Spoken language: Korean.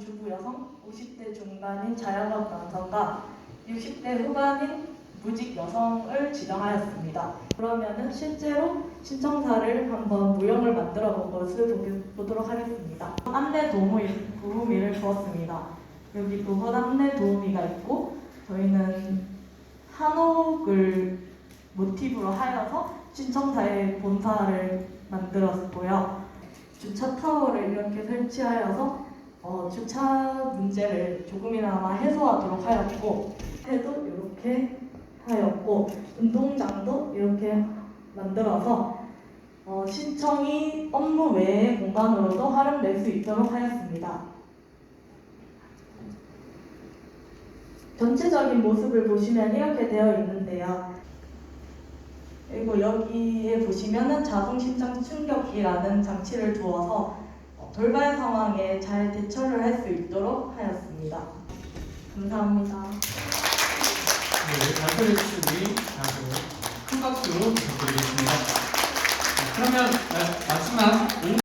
주부 여성, 50대 중반인 자영업 남성과 60대 후반인 무직 여성을 지정하였습니다. 그러면은 실제로 신청사를 한번 무형을 만들어 본 것을 보도록 하겠습니다. 안내 도우미, 도우미를 주었습니다. 여기 로봇 안내 도우미가 있고 저희는 한옥을 모티브로 하여서 신청사의 본사를 만들었고요. 주차 타워를 이렇게 설치하여서 어, 주차 문제를 조금이나마 해소하도록 하였고 해도 이렇게 하였고 운동장도 이렇게 만들어서 어, 신청이 업무 외의 공간으로도 활용될 수 있도록 하였습니다. 전체적인 모습을 보시면 이렇게 되어 있는데요. 그리고 여기에 보시면은 자동 심장 충격기라는 장치를 두어서 어, 돌발 상황에 잘 대처를 할 수 있도록 하였습니다. 감사합니다. 네, 발표해 주신 우리 큰 박수 부탁드리겠습니다. 네, 그러면 네, 마지막